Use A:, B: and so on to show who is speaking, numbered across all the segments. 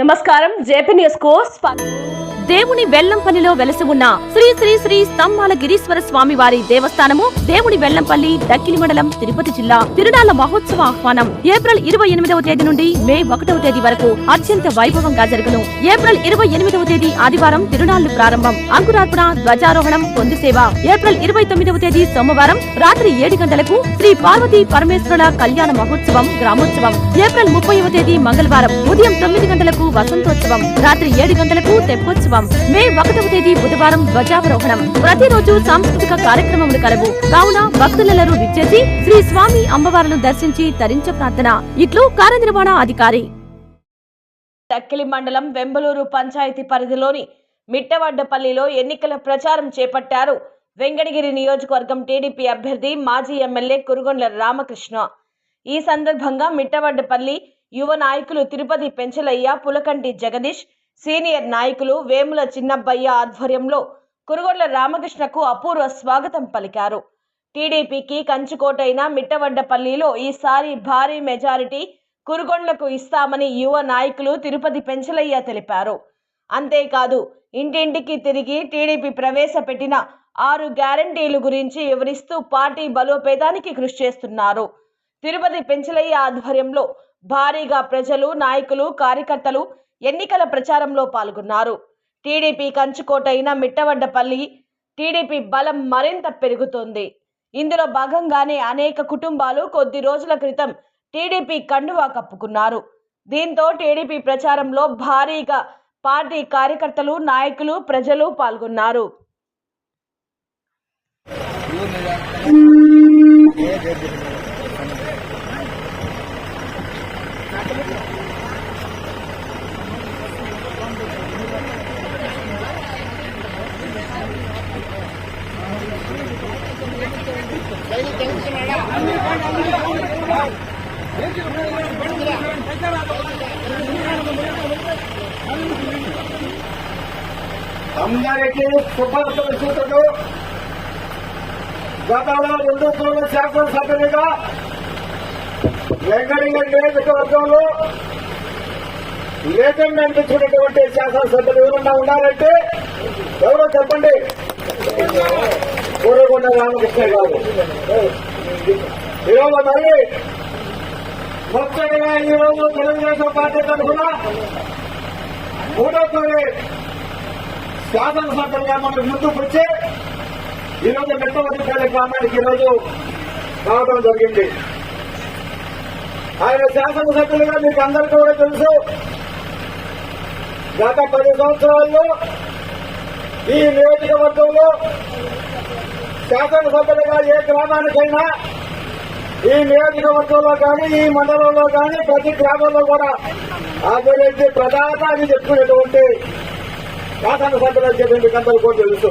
A: నమస్కారం JP news course స్వాగతం.
B: దేవుని వెల్లంపల్లిలో వెలసి ఉన్న శ్రీ శ్రీ శ్రీ స్తంభాల గిరీశ్వర స్వామి వారి దేవస్థానము దేవుని వెల్లంపల్లి దక్కిలి మండలం తిరుపతి జిల్లా తిరునాళ్ళ మహోత్సవ ఆహ్వానం ఏప్రిల్ ఇరవై ఎనిమిదవ తేదీ నుండి మే ఒకటవ తేదీ వరకు అత్యంత వైభవంగా జరుగును. ఏప్రిల్ ఇరవై ఎనిమిదవ తేదీ ఆదివారం తిరునాళ్ళు ప్రారంభం. అంకురార్పణ ధ్వజారోహణం పొంది సేవ. ఏప్రిల్ ఇరవై తొమ్మిదవ తేదీ సోమవారం రాత్రి ఏడు గంటలకు శ్రీ పార్వతీ పరమేశ్వరుల కళ్యాణ మహోత్సవం గ్రామోత్సవం. ఏప్రిల్ ముప్పైవ తేదీ మంగళవారం ఉదయం తొమ్మిది గంటలకు వసంతోత్సవం. రాత్రి ఏడు గంటలకు తెప్పోత్సవం. మే ఒకటవ తేదీ బుధవారం ధ్వజావరోహణం ప్రతిరోజు సాంస్కృతిక కార్యక్రమములు కలవు. కావున భక్తులెల్లరూ విచ్చేసి శ్రీ స్వామి అమ్మవారును దర్శించి తరించ ప్రార్థన. ఇట్లు కార్యనిర్వహణ అధికారి.
A: టక్కిలి మండలం వెంబలూరు పంచాయతీ పరిధిలోని మిట్టవడ్డపల్లిలో ఎన్నికల ప్రచారం చేపట్టారు. వెంకటగిరి నియోజకవర్గం టీడీపీ అభ్యర్థి మాజీ ఎమ్మెల్యే కురుగొండ్ల రామకృష్ణ. ఈ సందర్భంగా మిట్టవడ్డపల్లి యువ నాయకులు తిరుపతి పెంచలయ్య పులకంటి జగదీష్ సీనియర్ నాయకులు వేముల చిన్నబ్బయ్య ఆధ్వర్యంలో కురుగొండ్ల రామకృష్ణకు అపూర్వ స్వాగతం పలికారు. టీడీపీకి కంచుకోటైన మిట్టవడ్డపల్లిలో ఈసారి భారీ మెజారిటీ కురుగొండ్లకు ఇస్తామని యువ నాయకులు తిరుపతి పెంచలయ్య తెలిపారు. అంతేకాదు ఇంటింటికి తిరిగి టీడీపీ ప్రవేశపెట్టిన ఆరు గ్యారంటీలు గురించి వివరిస్తూ పార్టీ బలోపేతానికి కృషి చేస్తున్నారు. తిరుపతి పెంచలయ్య ఆధ్వర్యంలో భారీగా ప్రజలు నాయకులు కార్యకర్తలు ఎన్నికల ప్రచారంలో పాల్గొన్నారు. టీడీపీ కంచుకోటైన మిట్టవడ్డపల్లి టీడీపీ బలం మరింత పెరుగుతోంది. ఇందులో భాగంగానే అనేక కుటుంబాలు కొద్ది రోజుల క్రితం టీడీపీ కండువా కప్పుకున్నారు. దీంతో టీడీపీ ప్రచారంలో భారీగా పార్టీ కార్యకర్తలు నాయకులు ప్రజలు పాల్గొన్నారు.
C: అందరికీ శుభార్తలు సూచనలు గతంలో రెండు శాసనసభ్యునిగా శాసనసభ్యులుగా నియోజకవర్గంలో లేకుండా అనిపించినటువంటి శాసనసభ్యులు ఎవరన్నా ఉన్నారంటే ఎవరో చెప్పండి. కూరగొండ రామకృష్ణ గారు. ఈరోజు మళ్ళీ ముఖ్యంగా ఈరోజు తెలుగుదేశం పార్టీ తరఫున మూడోసారి శాసనసభ్యులుగా మనకు ముందుకు వచ్చి ఈరోజు మెట్టవద్దిపల్లి గ్రామానికి ఈరోజు రావడం జరిగింది. ఆయన శాసనసభ్యులుగా మీకు అందరికీ కూడా తెలుసు. గత పది సంవత్సరాల్లో ఈ నియోజకవర్గంలో శాసనసభ్యులుగా ఏ గ్రామానికైనా ఈ నియోజకవర్గంలో కానీ ఈ మండలంలో కానీ ప్రతి గ్రామంలో కూడా అభివృద్ధి ప్రధాన అని చెప్పుకునేటువంటి శాసనసభ్యులు చెప్పి మీకు అందరూ తెలుసు.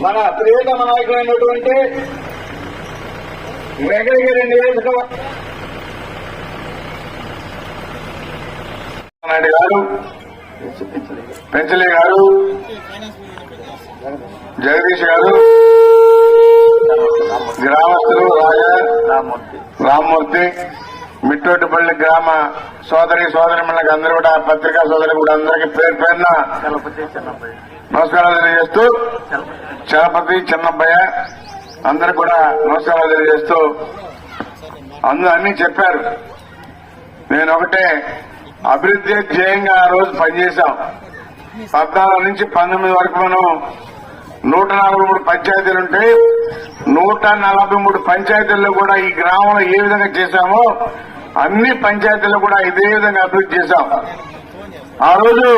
C: మన ప్రియతమ నాయకులైనటువంటి వెంకటగిరి నియోజకవర్గం నాయుడు గారు పెంచలే గారు జగదీష్ గారు గ్రామస్తులు రాజా రామ్మూర్తి మిట్టోటిపల్లి గ్రామ సోదరి సోదరి మనకి అందరూ కూడా పత్రికా సోదరి కూడా అందరికీ పేరు పేరున నమస్కారాలు తెలియజేస్తూ చలపతి చిన్నబ్బయ్య అందరు కూడా నమస్కారాలు తెలియజేస్తూ అందరూ అన్ని చెప్పారు. నేను ఒకటే అభివృద్ధి ధ్యేయంగా ఆ రోజు పనిచేశాం. పద్నాలుగు నుంచి పంతొమ్మిది వరకు మనం నూట నలభై మూడు పంచాయతీలు ఉంటాయి నూట నలభై మూడు పంచాయతీల్లో కూడా ఈ గ్రామంలో ఏ విధంగా చేశామో అన్ని పంచాయతీల్లో కూడా ఇదే విధంగా అభివృద్ధి చేశాం. ఆ రోజు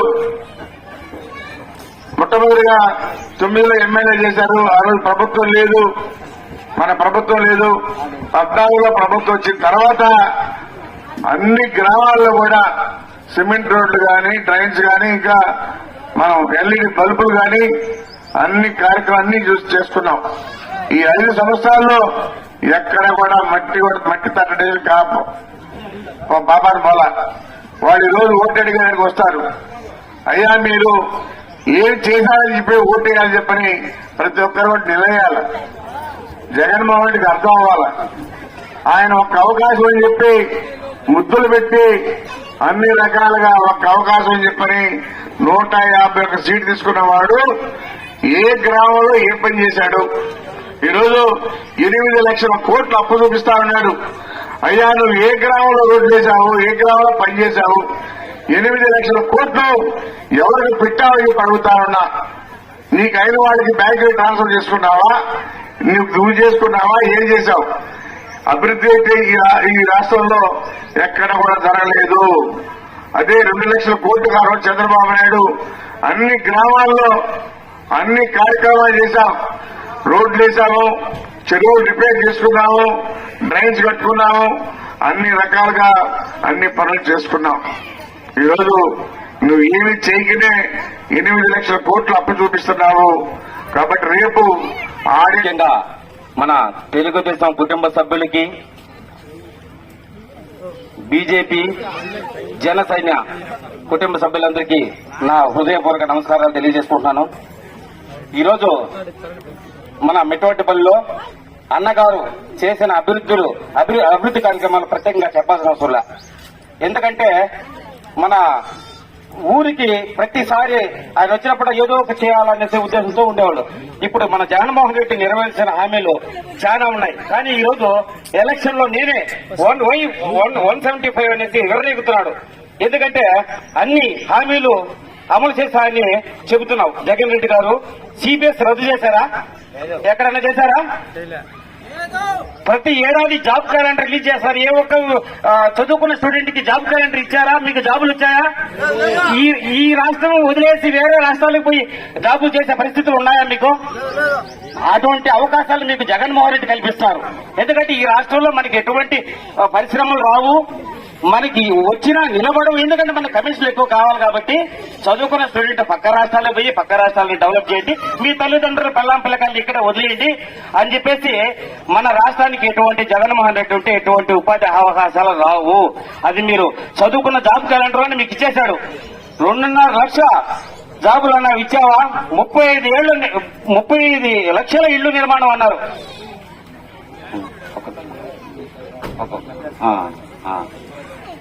C: మొట్టమొదటిగా తొమ్మిదిలో ఎమ్మెల్యే చేశారు. ఆ రోజు ప్రభుత్వం లేదు. మన ప్రభుత్వం లేదు. పద్నాలుగులో ప్రభుత్వం వచ్చిన తర్వాత అన్ని గ్రామాల్లో కూడా సిమెంట్ రోడ్లు కానీ ట్రైన్స్ కానీ ఇంకా మనం ఎల్ఈడి బల్బులు కానీ అన్ని కార్యక్రమాన్ని చూసి చేసుకున్నాం. ఈ ఐదు సంవత్సరాల్లో ఎక్కడ కూడా మట్టి కూడా మట్టి తట్టడం కాపు బాబాను బోలా. వాళ్ళు ఈ రోజు ఓటు అడిగడానికి వస్తారు. అయ్యా మీరు ఏం చేశారని చెప్పి ఓటేయాలని చెప్పని ప్రతి ఒక్కరు కూడా నిలయాలి. జగన్మోహన్ రెడ్డికి అర్థం అవ్వాలి. ఆయన ఒక అవకాశం అని చెప్పి ముద్దులు పెట్టి అన్ని రకాలుగా ఒక అవకాశం అని చెప్పని నూట యాభై ఒక్క సీటు తీసుకున్నవాడు ఏ గ్రామంలో ఏ పని చేశాడు? ఈరోజు ఎనిమిది లక్షల కోట్లు అప్పు చూపిస్తా ఉన్నాడు. అయ్యా నువ్వు ఏ గ్రామంలో రోడ్డు చేశావు ఏ గ్రామంలో పని చేశావు? ఎనిమిది లక్షల కోట్లు ఎవరికి పెట్టావని చెప్పి అడుగుతా ఉన్నా నీకు అయిన వాళ్ళకి బ్యాంకు ట్రాన్స్ఫర్ చేసుకున్నావా? నువ్వు నువ్వు చేసుకున్నావా? ఏం చేశావు? అభివృద్ధి అయితే ఈ ఈ రాష్ట్రంలో ఎక్కడ కూడా జరగలేదు. అదే రెండు లక్షల కోట్లు కారు చంద్రబాబు నాయుడు. అన్ని గ్రామాల్లో అన్ని కార్యక్రమాలు చేశాం. రోడ్లు వేసాము చెరువులు రిపేర్ చేసుకున్నాము డ్రైన్స్ కట్టుకున్నాము అన్ని రకాలుగా అన్ని పనులు చేసుకున్నాం. ఈరోజు నువ్వు ఏమి చేయకనే ఎనిమిది లక్షల కోట్లు అప్పు చూపిస్తున్నావు. కాబట్టి రేపు
D: ఆర్థికంగా మన తెలుగుదేశం కుటుంబ సభ్యులకి బీజేపీ జన సైన్య కుటుంబ సభ్యులందరికీ నా హృదయపూర్వక నమస్కారాలు తెలియజేసుకుంటున్నాను. ఈరోజు మన మెట్టవట్టిపల్లిలో అన్నగారు చేసిన అభివృద్ధులు అభివృద్ధి కార్యక్రమాలు ప్రత్యేకంగా చెప్పాల్సిన అవసరం ఎందుకంటే మన ఊరికి ప్రతిసారి ఆయన వచ్చినప్పుడు ఏదో ఒక చేయాలనేసి ఉద్దేశంతో ఉండేవాళ్ళు. ఇప్పుడు మన జగన్మోహన్ రెడ్డి నెరవేర్చిన హామీలు చాలా ఉన్నాయి. కానీ ఈ రోజు ఎలక్షన్లో నేనే one Y one one seventy five అనేసి వివరీగుతున్నాడు ఎందుకంటే అన్ని హామీలు అమలు చేశారని చెబుతున్నావు జగన్ రెడ్డి గారు సిబిఎస్ రద్దు చేశారా? ఎక్కడన్నా చేశారా? ప్రతి ఏడాది జాబ్ క్యాలెండర్ రిలీజ్ చేస్తారు. ఏ ఒక్క చదువుకున్న స్టూడెంట్కి జాబ్ క్యాలెండర్ ఇచ్చారా? మీకు జాబులు వచ్చాయా? ఈ ఈ రాష్ట్రం వదిలేసి వేరే రాష్ట్రాలకు పోయి జాబులు చేసే పరిస్థితులు ఉన్నాయా మీకు? అటువంటి అవకాశాలు మీకు జగన్మోహన్ రెడ్డి కల్పిస్తారు. ఎందుకంటే ఈ రాష్ట్రంలో మనకి ఎటువంటి పరిశ్రమలు రావు. మనకి వచ్చినా నిలబడవు. ఎందుకంటే మన కమిషన్లు ఎక్కువ కావాలి కాబట్టి చదువుకున్న స్టూడెంట్ పక్క రాష్ట్రాల్లో పోయి పక్క రాష్ట్రాలను డెవలప్ చేయండి. మీ తల్లిదండ్రులు పెళ్ళాం పిల్లకాయలు ఇక్కడ వదిలేయండి అని చెప్పేసి మన రాష్ట్రానికి ఎటువంటి జగన్మోహన్ రెడ్డి ఉంటే ఎటువంటి ఉపాధి అవకాశాలు రావు. అది మీరు చదువుకున్న జాబ్ క్యాలెండర్ అని మీకు ఇచ్చేశాడు. రెండున్నర లక్ష జాబులు అన్నారు ఇచ్చావా? ముప్పై ఐదు ఏళ్ళు ముప్పై ఐదు లక్షల ఇళ్ళు నిర్మాణం అన్నారు. ఆ,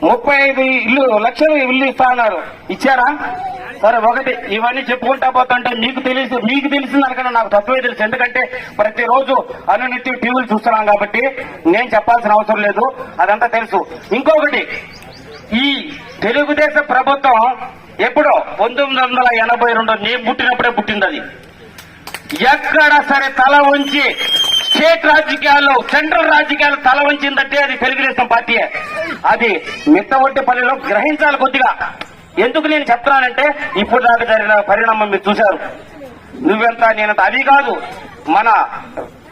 D: ముప్పై ఐదు ఇల్లు లక్షలు ఇల్లు ఇస్తా అన్నారు. ఇచ్చారా? సరే ఒకటి ఇవన్నీ చెప్పుకుంటా పోతుంటే మీకు తెలిసి మీకు తెలిసిన దానికన్నా నాకు తక్కువే తెలుసు. ఎందుకంటే ప్రతిరోజు అనునిత్యం టీవీలు చూస్తున్నాం కాబట్టి నేను చెప్పాల్సిన అవసరం లేదు. అదంతా తెలుసు. ఇంకొకటి ఈ తెలుగుదేశం ప్రభుత్వం ఎప్పుడో పంతొమ్మిది వందల ఎనభై రెండు నేను పుట్టినప్పుడే పుట్టింది అది. ఎక్కడ సరే తల ఉంచి స్టేట్ రాజకీయాల్లో సెంట్రల్ రాజకీయాలు తల వంచిందంటే అది తెలుగుదేశం పార్టీయే అది మిట్టవడ్డిపల్లిలో గ్రహించాలి కొద్దిగా. ఎందుకు నేను చెప్తున్నానంటే ఇప్పుడు దాకా జరిగిన పరిణామం మీరు చూశారు. నువ్వెంత నేనంత అది కాదు. మన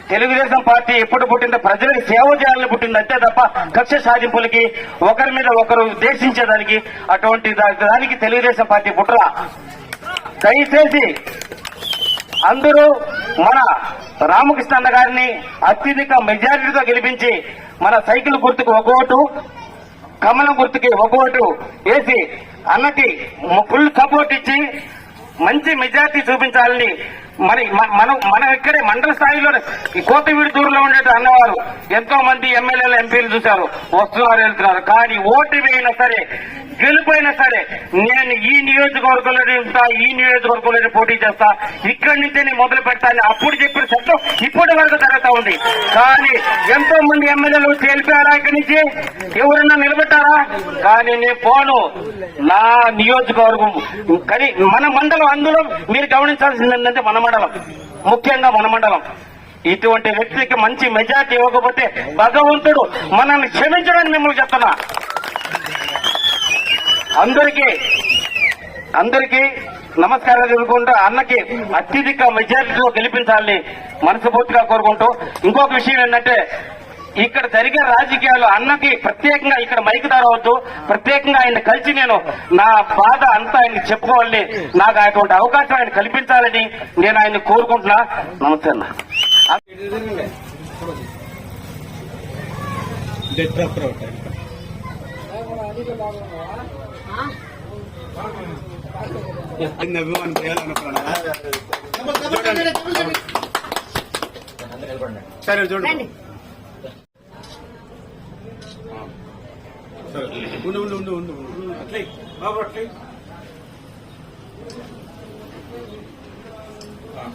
D: తెలుగుదేశం పార్టీ ఎప్పుడు పుట్టిందో ప్రజలకు సేవ చేయాలని పుట్టింది అంతే తప్ప కక్ష సాధింపులకి ఒకరి మీద ఒకరు ఉద్దేశించేదానికి అటువంటి దానికి తెలుగుదేశం పార్టీ పుట్టరా? దయచేసి అందరూ మన రామకృష్ణ అన్న గారిని అత్యధిక మెజారిటీతో గెలిపించి మన సైకిల్ గుర్తుకు ఒక ఓటు కమలం గుర్తుకి ఒక ఓటు వేసి అన్నకి ఫుల్ సపోర్ట్ ఇచ్చి మంచి మెజారిటీ చూపించాలని మరి మనం మనం ఇక్కడే మండల స్థాయిలో ఈ కోతవీడి దూరంలో ఉండే అన్నవారు ఎంతో మంది ఎమ్మెల్యేలు ఎంపీలు చూశారు వస్తున్నారు వెళ్తున్నారు. కానీ ఓటు వేయినా సరే గెలుపైనా సరే నేను ఈ నియోజకవర్గంలో ఉంటా ఈ నియోజకవర్గంలో పోటీ చేస్తా ఇక్కడి నుంచే నేను మొదలు పెడతాను అప్పుడు చెప్పిన చట్టం ఇప్పటి వరకు జరుగుతా ఉంది. కానీ ఎంతో మంది ఎమ్మెల్యేలు తెలిపారా ఇక్కడి నుంచి? ఎవరన్నా నిలబెట్టారా కానీ నేను పోను. నా నియోజకవర్గం కానీ మన మండలం అందులో మీరు గమనించాల్సింది ఏంటంటే మన మండలం ముఖ్యంగా మన మండలం. ఇటువంటి వ్యక్తికి మంచి మెజార్టీ ఇవ్వకపోతే భగవంతుడు మనల్ని క్షమించడానికి మిమ్మల్ని చెప్తున్నా. అందరికీ అందరికీ నమస్కారాలు తెలుపుకుంటూ అన్నకి అత్యధిక మెజారిటీలో గెలిపించాలని మనస్ఫూర్తిగా కోరుకుంటూ ఇంకొక విషయం ఏంటంటే ఇక్కడ జరిగే రాజకీయాలు అన్నకి ప్రత్యేకంగా ఇక్కడ మైక్ వద్దు ప్రత్యేకంగా ఆయన కలిసి నేను నా బాధ అంతా ఆయనకి చెప్పుకోవాలని నాకు అటువంటి అవకాశం ఆయన కల్పించాలని నేను ఆయన కోరుకుంటున్నా. నమస్తే అన్న.
E: అభిమానం చేయాలనుకున్నా సరే చూడండి సరే ఉండు ఉండు ఉండు ఉండు ఉండు. అట్లే బాబు అట్లే ఆ.